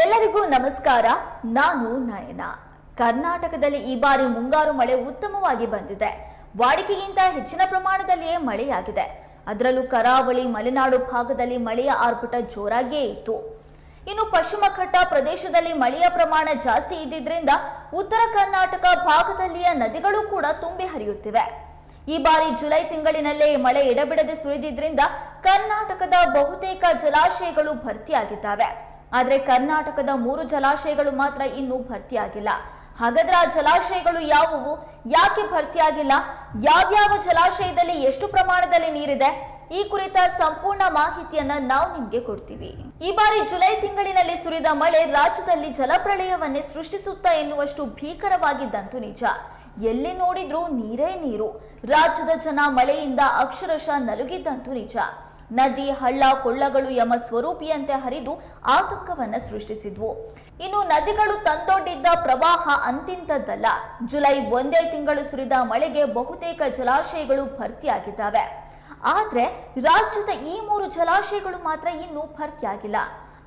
ಎಲ್ಲರಿಗೂ ನಮಸ್ಕಾರ. ನಾನು ನಯನ. ಕರ್ನಾಟಕದಲ್ಲಿ ಈ ಬಾರಿ ಮುಂಗಾರು ಮಳೆ ಉತ್ತಮವಾಗಿ ಬಂದಿದೆ. ವಾಡಿಕೆಗಿಂತ ಹೆಚ್ಚಿನ ಪ್ರಮಾಣದಲ್ಲಿಯೇ ಮಳೆಯಾಗಿದೆ. ಅದರಲ್ಲೂ ಕರಾವಳಿ, ಮಲೆನಾಡು ಭಾಗದಲ್ಲಿ ಮಳೆಯ ಆರ್ಭಟ ಜೋರಾಗಿಯೇ ಇತ್ತು. ಇನ್ನು ಪಶ್ಚಿಮ ಘಟ್ಟ ಪ್ರದೇಶದಲ್ಲಿ ಮಳೆಯ ಪ್ರಮಾಣ ಜಾಸ್ತಿ ಇದ್ದಿದ್ರಿಂದ ಉತ್ತರ ಕರ್ನಾಟಕ ಭಾಗದಲ್ಲಿಯ ನದಿಗಳು ಕೂಡ ತುಂಬಿ ಹರಿಯುತ್ತಿವೆ. ಈ ಬಾರಿ ಜುಲೈ ತಿಂಗಳಿನಲ್ಲೇ ಮಳೆ ಎಡಬಿಡದೆ ಸುರಿದಿದ್ರಿಂದ ಕರ್ನಾಟಕದ ಬಹುತೇಕ ಜಲಾಶಯಗಳು ಭರ್ತಿಯಾಗಿದ್ದಾವೆ. ಆದರೆ ಕರ್ನಾಟಕದ ಮೂರು ಜಲಾಶಯಗಳು ಮಾತ್ರ ಇನ್ನೂ ಭರ್ತಿಯಾಗಿಲ್ಲ. ಹಾಗಾದ್ರೆ ಆ ಜಲಾಶಯಗಳು ಯಾವುವು? ಯಾಕೆ ಭರ್ತಿಯಾಗಿಲ್ಲ? ಯಾವ್ಯಾವ ಜಲಾಶಯದಲ್ಲಿ ಎಷ್ಟು ಪ್ರಮಾಣದಲ್ಲಿ ನೀರಿದೆ? ಈ ಕುರಿತ ಸಂಪೂರ್ಣ ಮಾಹಿತಿಯನ್ನ ನಾವು ನಿಮ್ಗೆ ಕೊಡ್ತೀವಿ. ಈ ಬಾರಿ ಜುಲೈ ತಿಂಗಳಿನಲ್ಲಿ ಸುರಿದ ಮಳೆ ರಾಜ್ಯದಲ್ಲಿ ಜಲಪ್ರಳಯವನ್ನೇ ಸೃಷ್ಟಿಸುತ್ತಾ ಎನ್ನುವಷ್ಟು ಭೀಕರವಾಗಿದ್ದಂತೂ ನಿಜ. ಎಲ್ಲಿ ನೋಡಿದ್ರೂ ನೀರೇ ನೀರು. ರಾಜ್ಯದ ಜನ ಮಳೆಯಿಂದ ಅಕ್ಷರಶಃ ನಲುಗಿದ್ದಂತೂ ನಿಜ. ನದಿ, ಹಳ್ಳ, ಕೊಳ್ಳಗಳು ಯಮ ಸ್ವರೂಪಿಯಂತೆ ಹರಿದು ಆತಂಕವನ್ನು ಸೃಷ್ಟಿಸಿದ್ವು. ಇನ್ನು ನದಿಗಳು ತಂದೊಡ್ಡಿದ್ದ ಪ್ರವಾಹ ಅಂತಿಂತದ್ದಲ್ಲ ಜುಲೈ ಒಂದೇ ತಿಂಗಳು ಸುರಿದ ಮಳೆಗೆ ಬಹುತೇಕ ಜಲಾಶಯಗಳು ಭರ್ತಿಯಾಗಿದ್ದಾವೆ. ಆದರೆ ರಾಜ್ಯದ ಈ ಮೂರು ಜಲಾಶಯಗಳು ಮಾತ್ರ ಇನ್ನೂ ಭರ್ತಿಯಾಗಿಲ್ಲ.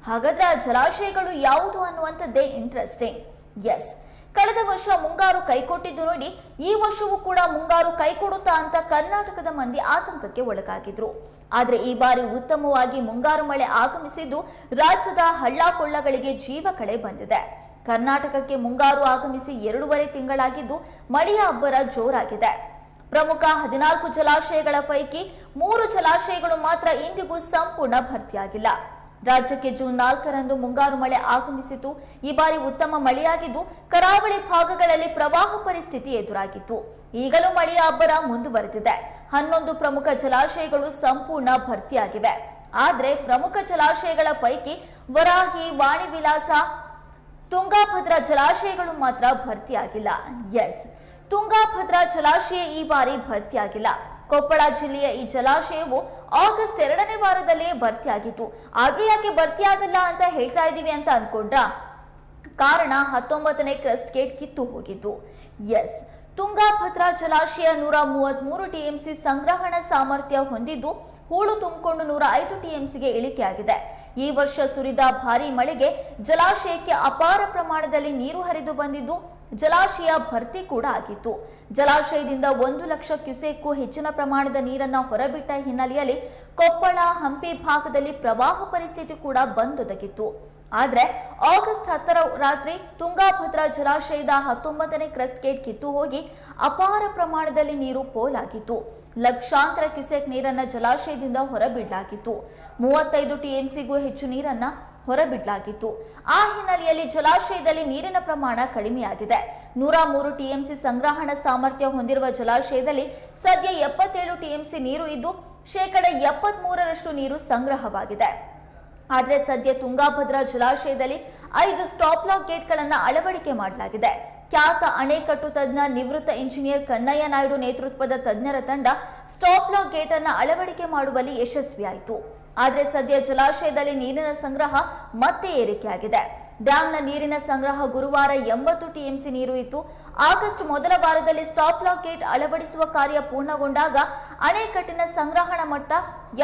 ಹಾಗಾದ್ರೆ ಆ ಜಲಾಶಯಗಳು ಯಾವುದು ಅನ್ನುವಂಥದ್ದೇ ಇಂಟ್ರೆಸ್ಟಿಂಗ್ ಎಸ್ ಕಳೆದ ವರ್ಷ ಮುಂಗಾರು ಕೈಕೊಟ್ಟಿದ್ದು ನೋಡಿ, ಈ ವರ್ಷವೂ ಕೂಡ ಮುಂಗಾರು ಕೈಕೊಡುತ್ತಾ ಅಂತ ಕರ್ನಾಟಕದ ಮಂದಿ ಆತಂಕಕ್ಕೆ ಒಳಗಾಗಿದ್ರು. ಆದರೆ ಈ ಬಾರಿ ಉತ್ತಮವಾಗಿ ಮುಂಗಾರು ಮಳೆ ಆಗಮಿಸಿದ್ದು ರಾಜ್ಯದ ಹಳ್ಳ ಕೊಳ್ಳಗಳಿಗೆ ಜೀವ ಕಳೆ ಬಂದಿದೆ. ಕರ್ನಾಟಕಕ್ಕೆ ಮುಂಗಾರು ಆಗಮಿಸಿ ಎರಡೂವರೆ ತಿಂಗಳಾಗಿದ್ದು ಮಳೆಯ ಅಬ್ಬರ ಜೋರಾಗಿದೆ. ಪ್ರಮುಖ ಹದಿನಾಲ್ಕು ಜಲಾಶಯಗಳ ಪೈಕಿ ಮೂರು ಜಲಾಶಯಗಳು ಮಾತ್ರ ಇಂದಿಗೂ ಸಂಪೂರ್ಣ ಭರ್ತಿಯಾಗಿಲ್ಲ. ರಾಜ್ಯಕ್ಕೆ ಜೂನ್ ನಾಲ್ಕರಂದು ಮುಂಗಾರು ಮಳೆ ಆಗಮಿಸಿತು. ಈ ಬಾರಿ ಉತ್ತಮ ಮಳೆಯಾಗಿದ್ದು, ಕರಾವಳಿ ಭಾಗಗಳಲ್ಲಿ ಪ್ರವಾಹ ಪರಿಸ್ಥಿತಿ ಎದುರಾಗಿತ್ತು. ಈಗಲೂ ಮಳೆಯ ಅಬ್ಬರ ಮುಂದುವರೆದಿದೆ. ಹನ್ನೊಂದು ಪ್ರಮುಖ ಜಲಾಶಯಗಳು ಸಂಪೂರ್ಣ ಭರ್ತಿಯಾಗಿವೆ. ಆದರೆ ಪ್ರಮುಖ ಜಲಾಶಯಗಳ ಪೈಕಿ ವರಾಹಿ ವಾಣಿ ವಿಲಾಸ ತುಂಗಾಭದ್ರಾ ಜಲಾಶಯಗಳು ಮಾತ್ರ ಭರ್ತಿಯಾಗಿಲ್ಲ. ಎಸ್, ತುಂಗಾಭದ್ರಾ ಜಲಾಶಯ ಈ ಬಾರಿ ಭರ್ತಿಯಾಗಿಲ್ಲ. ಕೊಪ್ಪಳ ಜಿಲ್ಲೆಯ ಈ ಜಲಾಶಯವು ಆಗಸ್ಟ್ ಎರಡನೇ ವಾರದಲ್ಲೇ ಭರ್ತಿಯಾಗಿತ್ತು. ಆದ್ರೂ ಯಾಕೆ ಭರ್ತಿಯಾಗಲ್ಲ ಅಂತ ಹೇಳ್ತಾ ಇದೀವಿ ಅಂತ ಅನ್ಕೊಂಡ್ರ ಕಾರಣ ಹತ್ತೊಂಬತ್ತನೇ ಕ್ರಸ್ಟ್ ಗೇಟ್ ಕಿತ್ತು ಹೋಗಿದ್ದು. ಎಸ್, ತುಂಗಾಭದ್ರಾ ಜಲಾಶಯ ನೂರ ಮೂವತ್ಮೂರು ಟಿಎಂಸಿ ಸಂಗ್ರಹಣ ಸಾಮರ್ಥ್ಯ ಹೊಂದಿದ್ದು ಹೂಳು ತುಂಬಿಕೊಂಡು ನೂರ ಐದು ಟಿಎಂಸಿಗೆ ಇಳಿಕೆಯಾಗಿದೆ. ಈ ವರ್ಷ ಸುರಿದ ಭಾರೀ ಮಳೆಗೆ ಜಲಾಶಯಕ್ಕೆ ಅಪಾರ ಪ್ರಮಾಣದಲ್ಲಿ ನೀರು ಹರಿದು ಬಂದಿದ್ದು ಜಲಾಶಯ ಭರ್ತಿ ಕೂಡ ಆಗಿತ್ತು. ಜಲಾಶಯದಿಂದ ಒಂದು ಲಕ್ಷ ಕ್ಯುಸೆಕ್ಕೂ ಹೆಚ್ಚಿನ ಪ್ರಮಾಣದ ನೀರನ್ನ ಹೊರಬಿಟ್ಟ ಹಿನ್ನೆಲೆಯಲ್ಲಿ ಕೊಪ್ಪಳ, ಹಂಪಿ ಭಾಗದಲ್ಲಿ ಪ್ರವಾಹ ಪರಿಸ್ಥಿತಿ ಕೂಡ ಬಂದೊದಗಿತ್ತು. ಆದ್ರೆ ಆಗಸ್ಟ್ ಹತ್ತರ ರಾತ್ರಿ ತುಂಗಾಭದ್ರಾ ಜಲಾಶಯದ ಹತ್ತೊಂಬತ್ತನೇ ಕ್ರೆಸ್ಟ್ ಗೇಟ್ ಕಿತ್ತು ಹೋಗಿ ಅಪಾರ ಪ್ರಮಾಣದಲ್ಲಿ ನೀರು ಪೋಲಾಗಿತ್ತು. ಲಕ್ಷಾಂತರ ಕ್ಯುಸೆಕ್ ನೀರನ್ನ ಜಲಾಶಯದಿಂದ ಹೊರಬಿಡಲಾಗಿತ್ತು. ಮೂವತ್ತೈದು ಟಿಎಂಸಿಗೂ ಹೆಚ್ಚು ನೀರನ್ನ ಹೊರಬಿಡಲಾಗಿತ್ತು. ಆ ಹಿನ್ನೆಲೆಯಲ್ಲಿ ಜಲಾಶಯದಲ್ಲಿ ನೀರಿನ ಪ್ರಮಾಣ ಕಡಿಮೆಯಾಗಿದೆ. ನೂರ ಮೂರು ಟಿಎಂಸಿ ಸಂಗ್ರಹಣ ಸಾಮರ್ಥ್ಯ ಹೊಂದಿರುವ ಜಲಾಶಯದಲ್ಲಿ ಸದ್ಯ ಎಪ್ಪತ್ತೇಳು ಟಿಎಂಸಿ ನೀರು ಇದ್ದು ಶೇಕಡ ಎಪ್ಪತ್ತ್ ಮೂರರಷ್ಟು ನೀರು ಸಂಗ್ರಹವಾಗಿದೆ. ಆದರೆ ಸದ್ಯ ತುಂಗಾಭದ್ರಾ ಜಲಾಶಯದಲ್ಲಿ ಐದು ಸ್ಟಾಪ್ ಲಾಕ್ ಗೇಟ್ಗಳನ್ನು ಅಳವಡಿಕೆ ಮಾಡಲಾಗಿದೆ. ಖ್ಯಾತ ಅಣೆಕಟ್ಟು ತಜ್ಞ ನಿವೃತ್ತ ಇಂಜಿನಿಯರ್ ಕನ್ನಯ್ಯ ನಾಯ್ಡು ನೇತೃತ್ವದ ತಜ್ಞರ ತಂಡ ಸ್ಟಾಪ್ ಲಾಕ್ ಗೇಟ್ ಅನ್ನು ಅಳವಡಿಕೆ ಮಾಡುವಲ್ಲಿ ಯಶಸ್ವಿಯಾಯಿತು. ಆದರೆ ಸದ್ಯ ಜಲಾಶಯದಲ್ಲಿ ನೀರಿನ ಸಂಗ್ರಹ ಮತ್ತೆ ಏರಿಕೆಯಾಗಿದೆ. ಡ್ಯಾಂನ ನೀರಿನ ಸಂಗ್ರಹ ಗುರುವಾರ ಎಂಬತ್ತು ಟಿಎಂಸಿ ನೀರು ಇತ್ತು. ಆಗಸ್ಟ್ ಮೊದಲ ವಾರದಲ್ಲಿ ಸ್ಟಾಪ್ ಲಾಕ್ ಗೇಟ್ ಅಳವಡಿಸುವ ಕಾರ್ಯ ಪೂರ್ಣಗೊಂಡಾಗ ಅಣೆಕಟ್ಟಿನ ಸಂಗ್ರಹಣ ಮಟ್ಟ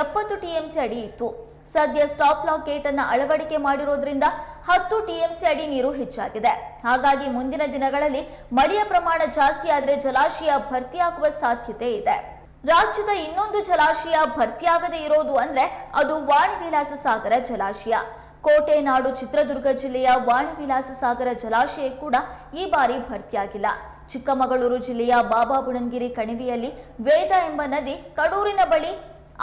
ಎಪ್ಪತ್ತು ಟಿಎಂಸಿ ಅಡಿ ಇತ್ತು. ಸದ್ಯ ಸ್ಟಾಪ್ ಲಾಕ್ ಗೇಟ್ ಅನ್ನು ಅಳವಡಿಕೆ ಮಾಡಿರೋದ್ರಿಂದ ಹತ್ತು ಟಿಎಂಸಿ ಅಡಿ ನೀರು ಹೆಚ್ಚಾಗಿದೆ. ಹಾಗಾಗಿ ಮುಂದಿನ ದಿನಗಳಲ್ಲಿ ಮಳೆಯ ಪ್ರಮಾಣ ಜಾಸ್ತಿ ಆದರೆ ಜಲಾಶಯ ಭರ್ತಿಯಾಗುವ ಸಾಧ್ಯತೆ ಇದೆ. ರಾಜ್ಯದ ಇನ್ನೊಂದು ಜಲಾಶಯ ಭರ್ತಿಯಾಗದೆ ಇರೋದು ಅಂದ್ರೆ ಅದು ವಾಣಿವಿಲಾಸ ಸಾಗರ ಜಲಾಶಯ. ಕೋಟೆ ನಾಡು ಚಿತ್ರದುರ್ಗ ಜಿಲ್ಲೆಯ ವಾಣಿವಿಲಾಸ ಸಾಗರ ಜಲಾಶಯ ಕೂಡ ಈ ಬಾರಿ ಭರ್ತಿಯಾಗಿಲ್ಲ. ಚಿಕ್ಕಮಗಳೂರು ಜಿಲ್ಲೆಯ ಬಾಬಾ ಬುಡನ್ಗಿರಿ ಕಣಿವೆಯಲ್ಲಿ ವೇದ ಎಂಬ ನದಿ ಕಡೂರಿನ ಬಳಿ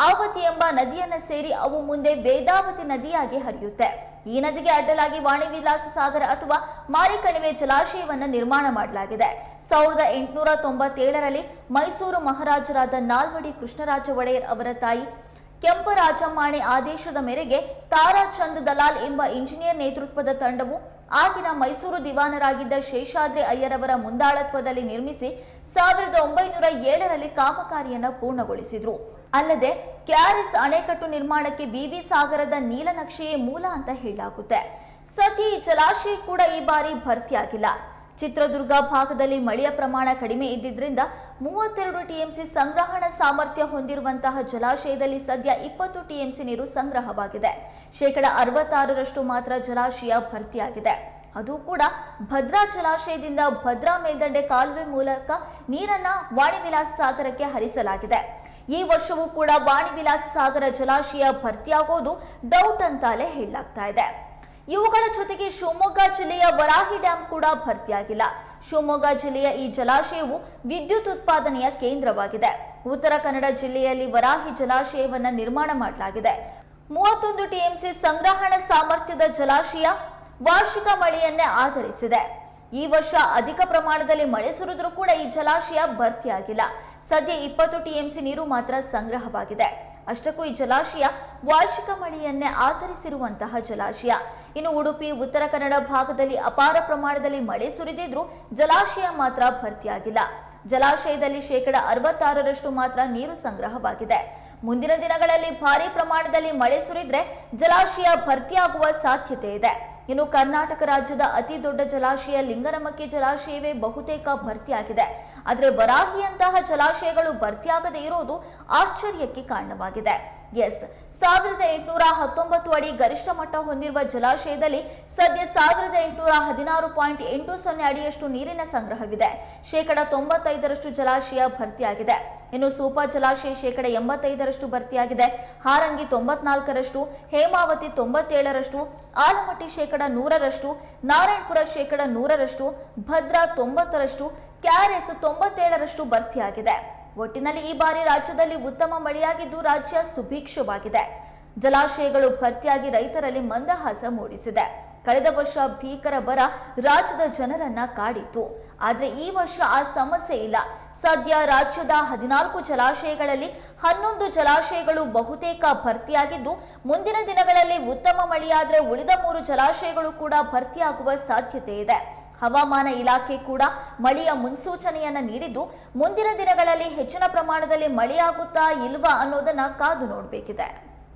ಆವತಿ ಎಂಬ ನದಿಯನ್ನ ಸೇರಿ ಅವು ಮುಂದೆ ವೇದಾವತಿ ನದಿಯಾಗಿ ಹರಿಯುತ್ತೆ. ಈ ನದಿಗೆ ಅಡ್ಡಲಾಗಿ ವಾಣಿವಿಲಾಸ ಸಾಗರ ಅಥವಾ ಮಾರಿಕಣಿವೆ ಜಲಾಶಯವನ್ನು ನಿರ್ಮಾಣ ಮಾಡಲಾಗಿದೆ. ಸಾವಿರದ ಎಂಟುನೂರ ತೊಂಬತ್ತೇಳರಲ್ಲಿ ಮೈಸೂರು ಮಹಾರಾಜರಾದ ನಾಲ್ವಡಿ ಕೃಷ್ಣರಾಜ ಒಡೆಯರ್ ಅವರ ತಾಯಿ ಕೆಂಪರಾಜಮ್ಮಾಣೆ ಆದೇಶದ ಮೇರೆಗೆ ತಾರಾಚಂದ್ ದಲಾಲ್ ಎಂಬ ಇಂಜಿನಿಯರ್ ನೇತೃತ್ವದ ತಂಡವು ಆಗಿನ ಮೈಸೂರು ದಿವಾನರಾಗಿದ್ದ ಶೇಷಾದ್ರಿ ಅಯ್ಯರವರ ಮುಂದಾಳತ್ವದಲ್ಲಿ ನಿರ್ಮಿಸಿ ಸಾವಿರದ ಒಂಬೈನೂರ ಏಳರಲ್ಲಿ ಕಾಮಗಾರಿಯನ್ನು ಪೂರ್ಣಗೊಳಿಸಿದ್ರು. ಅಲ್ಲದೆ ಕ್ಯಾರಿಸ್ ಅಣೆಕಟ್ಟು ನಿರ್ಮಾಣಕ್ಕೆ ಬಿವಿ ಸಾಗರದ ನೀಲನಕ್ಷೆಯೇ ಮೂಲ ಅಂತ ಹೇಳಲಾಗುತ್ತೆ. ಸತಿ ಜಲಾಶಯ ಕೂಡ ಈ ಬಾರಿ ಭರ್ತಿಯಾಗಿಲ್ಲ. ಚಿತ್ರದುರ್ಗ ಭಾಗದಲ್ಲಿ ಮಳೆಯ ಪ್ರಮಾಣ ಕಡಿಮೆ ಇದ್ದಿದ್ದರಿಂದ ಮೂವತ್ತೆರಡು ಟಿಎಂಸಿ ಸಂಗ್ರಹಣ ಸಾಮರ್ಥ್ಯ ಹೊಂದಿರುವಂತಹ ಜಲಾಶಯದಲ್ಲಿ ಸದ್ಯ ಇಪ್ಪತ್ತು ಟಿಎಂಸಿ ನೀರು ಸಂಗ್ರಹವಾಗಿದೆ. ಶೇಕಡ ಅರವತ್ತಾರರಷ್ಟು ಮಾತ್ರ ಜಲಾಶಯ ಭರ್ತಿಯಾಗಿದೆ. ಅದು ಕೂಡ ಭದ್ರಾ ಜಲಾಶಯದಿಂದ ಭದ್ರಾ ಮೇಲ್ದಂಡೆ ಕಾಲುವೆ ಮೂಲಕ ನೀರನ್ನ ವಾಣಿವಿಲಾಸ ಸಾಗರಕ್ಕೆ ಹರಿಸಲಾಗಿದೆ. ಈ ವರ್ಷವೂ ಕೂಡ ವಾಣಿವಿಲಾಸ ಸಾಗರ ಜಲಾಶಯ ಭರ್ತಿಯಾಗೋದು ಡೌಟ್ ಅಂತಲೇ ಹೇಳಲಾಗ್ತಾ ಇದೆ. ಇವುಗಳ ಜೊತೆಗೆ ಶಿವಮೊಗ್ಗ ಜಿಲ್ಲೆಯ ವರಾಹಿ ಡ್ಯಾಂ ಕೂಡ ಭರ್ತಿಯಾಗಿಲ್ಲ. ಶಿವಮೊಗ್ಗ ಜಿಲ್ಲೆಯ ಈ ಜಲಾಶಯವು ವಿದ್ಯುತ್ ಉತ್ಪಾದನೆಯ ಕೇಂದ್ರವಾಗಿದೆ. ಉತ್ತರ ಕನ್ನಡ ಜಿಲ್ಲೆಯಲ್ಲಿ ವರಾಹಿ ಜಲಾಶಯವನ್ನು ನಿರ್ಮಾಣ ಮಾಡಲಾಗಿದೆ. ಮೂವತ್ತೊಂದು ಟಿಎಂಸಿ ಸಂಗ್ರಹಣಾ ಸಾಮರ್ಥ್ಯದ ಜಲಾಶಯ ವಾರ್ಷಿಕ ಮಳೆಯನ್ನೇ ಆಧರಿಸಿದೆ. ಈ ವರ್ಷ ಅಧಿಕ ಪ್ರಮಾಣದಲ್ಲಿ ಮಳೆ ಸುರಿದ್ರೂ ಕೂಡ ಈ ಜಲಾಶಯ ಭರ್ತಿಯಾಗಿಲ್ಲ. ಸದ್ಯ ಇಪ್ಪತ್ತು ಟಿಎಂಸಿ ನೀರು ಮಾತ್ರ ಸಂಗ್ರಹವಾಗಿದೆ. ಅಷ್ಟಕ್ಕೂ ಈ ಜಲಾಶಯ ವಾರ್ಷಿಕ ಮಳೆಯನ್ನೇ ಆಧರಿಸಿರುವಂತಹ ಜಲಾಶಯ. ಇನ್ನು ಉಡುಪಿ, ಉತ್ತರ ಕನ್ನಡ ಭಾಗದಲ್ಲಿ ಅಪಾರ ಪ್ರಮಾಣದಲ್ಲಿ ಮಳೆ ಸುರಿದಿದ್ರೂ ಜಲಾಶಯ ಮಾತ್ರ ಭರ್ತಿಯಾಗಿಲ್ಲ. ಜಲಾಶಯದಲ್ಲಿ ಶೇಕಡ ಅರವತ್ತಾರರಷ್ಟು ಮಾತ್ರ ನೀರು ಸಂಗ್ರಹವಾಗಿದೆ. ಮುಂದಿನ ದಿನಗಳಲ್ಲಿ ಭಾರಿ ಪ್ರಮಾಣದಲ್ಲಿ ಮಳೆ ಸುರಿದ್ರೆ ಜಲಾಶಯ ಭರ್ತಿಯಾಗುವ ಸಾಧ್ಯತೆ ಇದೆ. ಇನ್ನು ಕರ್ನಾಟಕ ರಾಜ್ಯದ ಅತಿ ದೊಡ್ಡ ಜಲಾಶಯ ಲಿಂಗನಮಕ್ಕಿ ಜಲಾಶಯವೇ ಬಹುತೇಕ ಭರ್ತಿಯಾಗಿದೆ. ಆದರೆ ವರಾಹಿಯಂತಹ ಜಲಾಶಯಗಳು ಭರ್ತಿಯಾಗದೇ ಇರೋದು ಆಶ್ಚರ್ಯಕ್ಕೆ ಕಾರಣವಾಗಿದೆ. ಎಸ್, ಸಾವಿರದ ಎಂಟುನೂರ ಹತ್ತೊಂಬತ್ತು ಅಡಿ ಗರಿಷ್ಠ ಮಟ್ಟ ಹೊಂದಿರುವ ಜಲಾಶಯದಲ್ಲಿ ಸದ್ಯ ಸಾವಿರದ ಎಂಟುನೂರ ಹದಿನಾರು ಪಾಯಿಂಟ್ ಎಂಟು ಸೊನ್ನೆ ಅಡಿಯಷ್ಟು ನೀರಿನ ಸಂಗ್ರಹವಿದೆ. ಶೇಕಡ ತೊಂಬತ್ತೈದರಷ್ಟು ಜಲಾಶಯ ಭರ್ತಿಯಾಗಿದೆ. ಇನ್ನು ಸೂಪಾ ಜಲಾಶಯ ಶೇಕಡ ಎಂಬತ್ತೈದರಷ್ಟು ಭರ್ತಿಯಾಗಿದೆ. ಹಾರಂಗಿ ತೊಂಬತ್ನಾಲ್ಕರಷ್ಟು, ಹೇಮಾವತಿ ತೊಂಬತ್ತೇಳರಷ್ಟು, ಆಲಮಟ್ಟಿ ಶೇಕಡ ನೂರರಷ್ಟು ನಾರಾಯಣಪುರ ಶೇಕಡ ನೂರರಷ್ಟು ಭದ್ರಾ ತೊಂಬತ್ತರಷ್ಟು, ಕ್ಯಾರೆಸ್ ತೊಂಬತ್ತೇಳರಷ್ಟು ಭರ್ತಿಯಾಗಿದೆ. ಒಟ್ಟಿನಲ್ಲಿ ಈ ಬಾರಿ ರಾಜ್ಯದಲ್ಲಿ ಉತ್ತಮ ಮಳೆಯಾಗಿದ್ದು ರಾಜ್ಯ ಸುಭಿಕ್ಷವಾಗಿದೆ. ಜಲಾಶಯಗಳು ಭರ್ತಿಯಾಗಿ ರೈತರಲ್ಲಿ ಮಂದಹಾಸ ಮೂಡಿಸಿದೆ. ಕಳೆದ ವರ್ಷ ಭೀಕರ ಬರ ರಾಜ್ಯದ ಜನರನ್ನ ಕಾಡಿತ್ತು. ಆದರೆ ಈ ವರ್ಷ ಆ ಸಮಸ್ಯೆ ಇಲ್ಲ. ಸದ್ಯ ರಾಜ್ಯದ ಹದಿನಾಲ್ಕು ಜಲಾಶಯಗಳಲ್ಲಿ ಹನ್ನೊಂದು ಜಲಾಶಯಗಳು ಬಹುತೇಕ ಭರ್ತಿಯಾಗಿದ್ದು, ಮುಂದಿನ ದಿನಗಳಲ್ಲಿ ಉತ್ತಮ ಮಳೆಯಾದರೆ ಉಳಿದ ಮೂರು ಜಲಾಶಯಗಳು ಕೂಡ ಭರ್ತಿಯಾಗುವ ಸಾಧ್ಯತೆ ಇದೆ. ಹವಾಮಾನ ಇಲಾಖೆ ಕೂಡ ಮಳೆಯ ಮುನ್ಸೂಚನೆಯನ್ನ ನೀಡಿದ್ದು, ಮುಂದಿನ ದಿನಗಳಲ್ಲಿ ಹೆಚ್ಚಿನ ಪ್ರಮಾಣದಲ್ಲಿ ಮಳೆಯಾಗುತ್ತಾ ಇಲ್ವಾ ಅನ್ನೋದನ್ನ ಕಾದು ನೋಡಬೇಕಿದೆ.